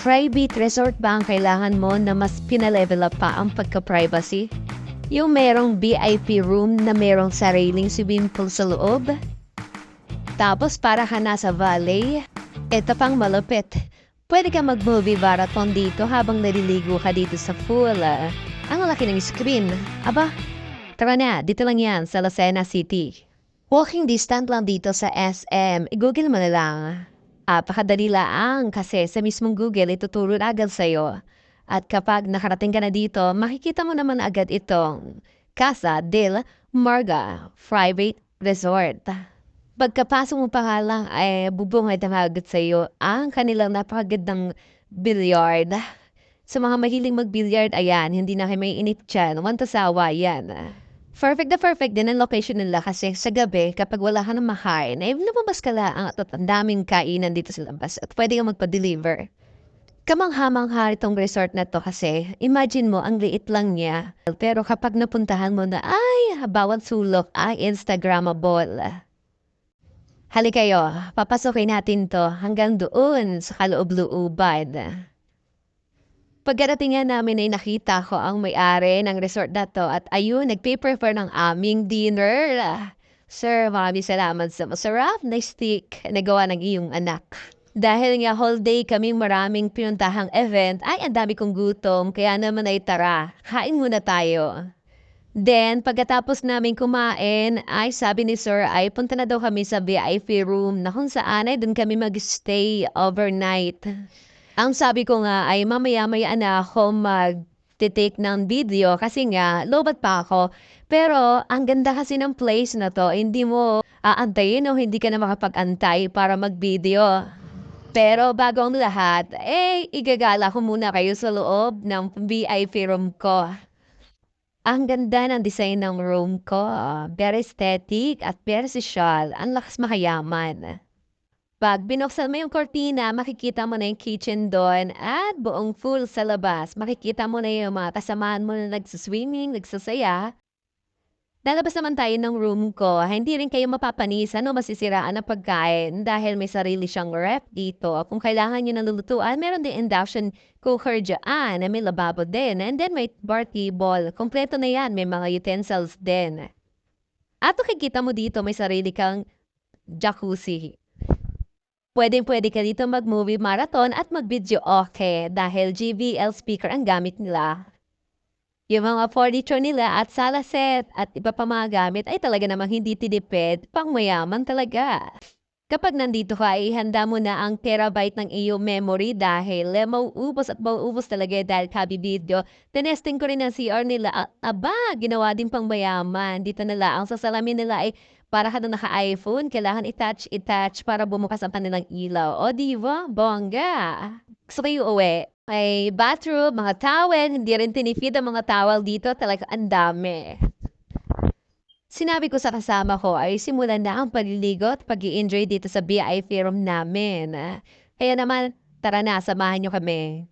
Private resort ba ang kailangan mo na mas pinalevel up pa ang pagka-privacy? Yung merong VIP room na merong sariling swimming pool sa loob? Tapos para ka nasa valley? Ito pang malupit. Pwede ka mag-movie marathon dito habang naliligo ka dito sa pool. ah. Ang laki ng screen. Aba, tara na, dito lang yan sa Lucena City. Walking distance lang dito sa SM. I-google mo na lang. Apakadali lang kasi sa mismong Google ituturo agad sa'yo. At kapag nakarating ka na dito, makikita mo naman agad itong Casa del Marga Private Resort. Pagkapasok mo pa lang ay bubungad na agad sa'yo ang kanilang napakagandang billiard. Sa mga mahiling mag-billiard, ayan, hindi na kayo may init dyan. One to sawa, yan. Perfect na perfect din ang location nila kasi sa gabi, kapag wala ka ng makain, ay lumabas ka lang at ang daming kainan dito sa labas at pwede kang magpa-deliver. Kamangha-mangha itong resort na to kasi imagine mo ang liit lang niya. Pero kapag napuntahan mo na ay bawat sulok ay Instagrammable. Hali kayo, papasokin natin to hanggang doon sa kaloob-looban. Pagkarating nga namin ay nakita ko ang may-ari ng resort na to at ayun, nag-paper ng aming dinner. Sir, maraming salamat sa masarap na steak na gawa ng iyong anak. Dahil nga whole day kaming maraming pinuntahang event, ay ang dami kong gutom, kaya naman ay tara, kain muna tayo. Then, pagkatapos namin kumain, ay sabi ni Sir ay punta na daw kami sa VIP room na kung saan ay doon kami mag-stay overnight. Ang sabi ko nga ay mamaya-maya na ako mag-take ng video kasi nga lobat pa ako. Pero ang ganda kasi ng place na to, hindi mo aantayin o hindi ka na makapag-antay para mag-video. Pero bago ang lahat, eh, igagala ko muna kayo sa loob ng VIP room ko. Ang ganda ng design ng room ko. Very aesthetic at very social. Ang lakas makayaman. Pag binuksan mo yung kortina, makikita mo na yung kitchen doon at buong full sa labas. Makikita mo na yung mga kasamahan mo na nagsaswimming, nagsasaya. Lalabas naman tayo ng room ko. Hindi rin kayo mapapanisan o masisiraan ng pagkain dahil may sarili siyang rep dito. Kung kailangan nyo ng lulutuan, meron din induction cooker dyan na may lababo din. And then may bar table. Kompleto na yan. May mga utensils din. At makikita mo dito, may sarili kang jacuzzi. Pwedeng pwede ka dito mag-movie marathon at mag-video okay dahil GVL speaker ang gamit nila. Yung mga furniture nila at sala set at iba pa mga gamit ay talaga namang hindi tinipid, pang mayaman talaga. Kapag nandito ka, ihanda mo na ang terabyte ng iyong memory dahil eh, mauubos at mauubos talaga dahil kabi video. Tinesting ko rin ang CR nila aba, ginawa din pang mayaman. Dito nila, ang sasalamin nila ay para ka na naka-iPhone, kailangan i-touch, i-touch para bumukas ang kanilang ilaw. O diba? Bongga! Gusto kayo uwi. May bathroom, mga towel, hindi rin tinipid ang mga towel dito. Talaga ang dami. Sinabi ko sa kasama ko ay simulan na ang pagliligo at pag enjoy dito sa VIP room namin. Kaya naman, tara na, samahan nyo kami.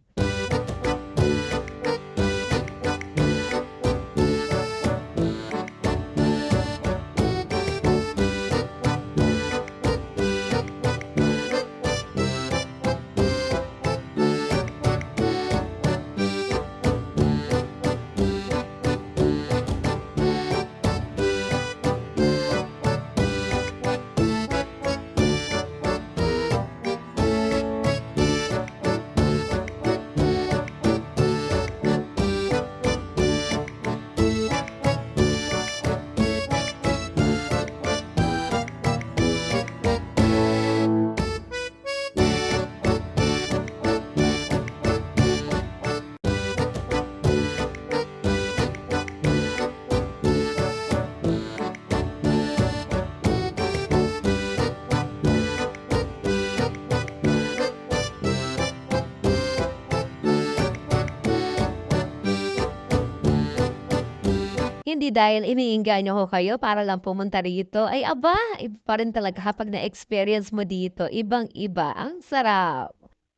Hindi dahil iniinganyo ko kayo para lang pumunta rito, ay aba, iba rin talaga kapag na-experience mo dito, ibang-iba, ang sarap.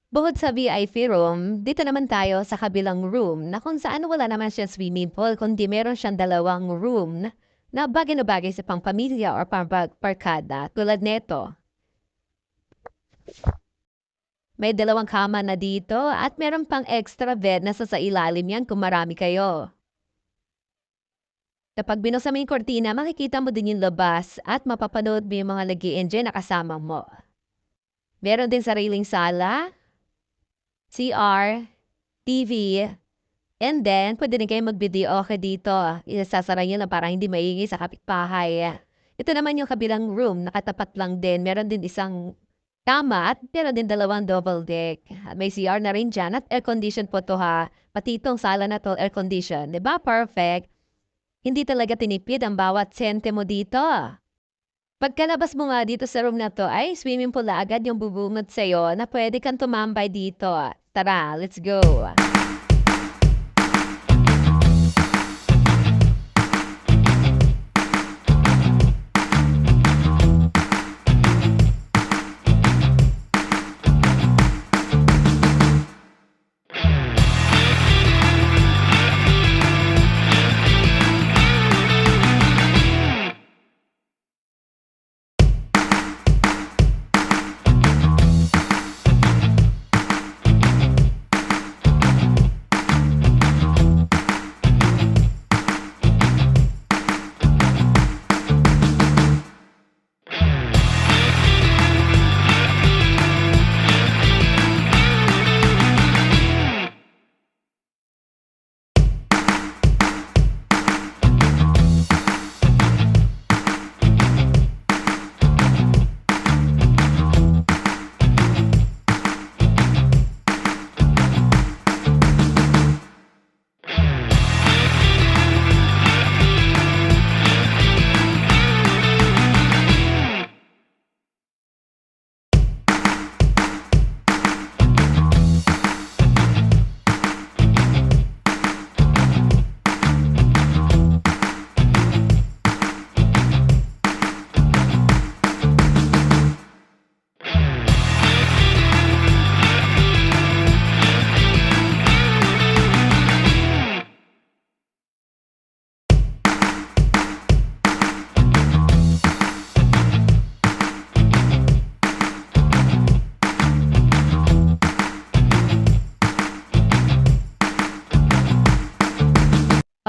Bukod sa VIP room, dito naman tayo sa kabilang room na kung saan wala naman siya swimming pool, kundi meron siyang dalawang room na- bagay na bagay sa pangpamilya or pang parkada tulad neto. May dalawang kama na dito at meron pang extra bed na sa ilalim yan kung marami kayo. Kapag binuksan mo yung kortina, makikita mo din yung labas at mapapanood mo yung mga nag enjoy na kasama mo. Meron din sariling sala, CR, TV, and then pwede din kayo mag-video okay dito. Isasara nyo lang para hindi maingay sa kapitbahay. Ito naman yung kabilang room, nakatapat lang din. Meron din isang kama at meron din dalawang double deck. May CR na rin dyan at air condition po to ha. Pati itong sala na to, air condition. 'Di ba Perfect. Hindi talaga tinipid ang bawat sente mo dito. Pagkalabas mo nga dito sa room na to, ay swimming pool agad yung bubungot sa'yo na pwede kang tumambay dito. Tara, let's go!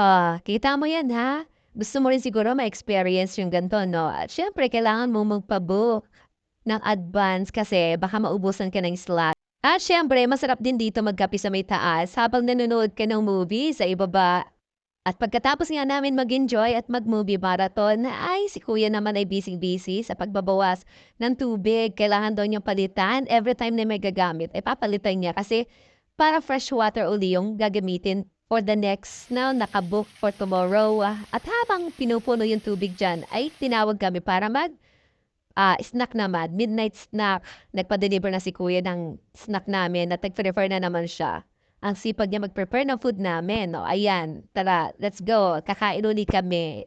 Ah, kita mo yan ha? Gusto mo rin siguro ma-experience yung ganito, no? At syempre, kailangan mo magpabook ng advance kasi baka maubusan ka ng slot. At syempre, masarap din dito magkape sa may taas habang nanonood ka ng movie sa ibaba. At pagkatapos nga namin mag-enjoy at mag-movie marathon, ay si kuya naman ay busy-busy sa pagbabawas ng tubig. Kailangan daw niyang palitan every time na may gagamit. Ay papalitan niya kasi para fresh water uli yung gagamitin for the next now nakabook for tomorrow. Ah, At habang pinupuno yung tubig dyan, ay tinawag kami para mag ah, snack naman, midnight snack. Nagpa-deliver na si kuya ng snack namin at nag-prefer na naman siya. Ang sipag niya mag-prepare ng food namin. No? Ayan, tara, let's go. Kakain ulit kami.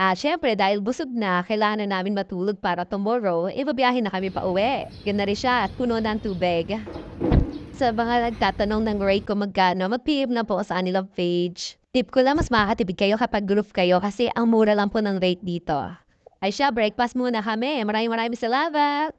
Ah, syempre, dahil busog na, kailangan na namin matulog para tomorrow, ibabiyahin na kami pa uwi. Yun na rin siya at puno na ang tubig. Sa mga nagtatanong ng rate ko magkano, mag-PM na po sa anilang page. Tip ko lang, mas makakatipid kayo kapag group kayo kasi ang mura lang po ng rate dito. Ay siya, breakfast muna kami. Maraming maraming salamat!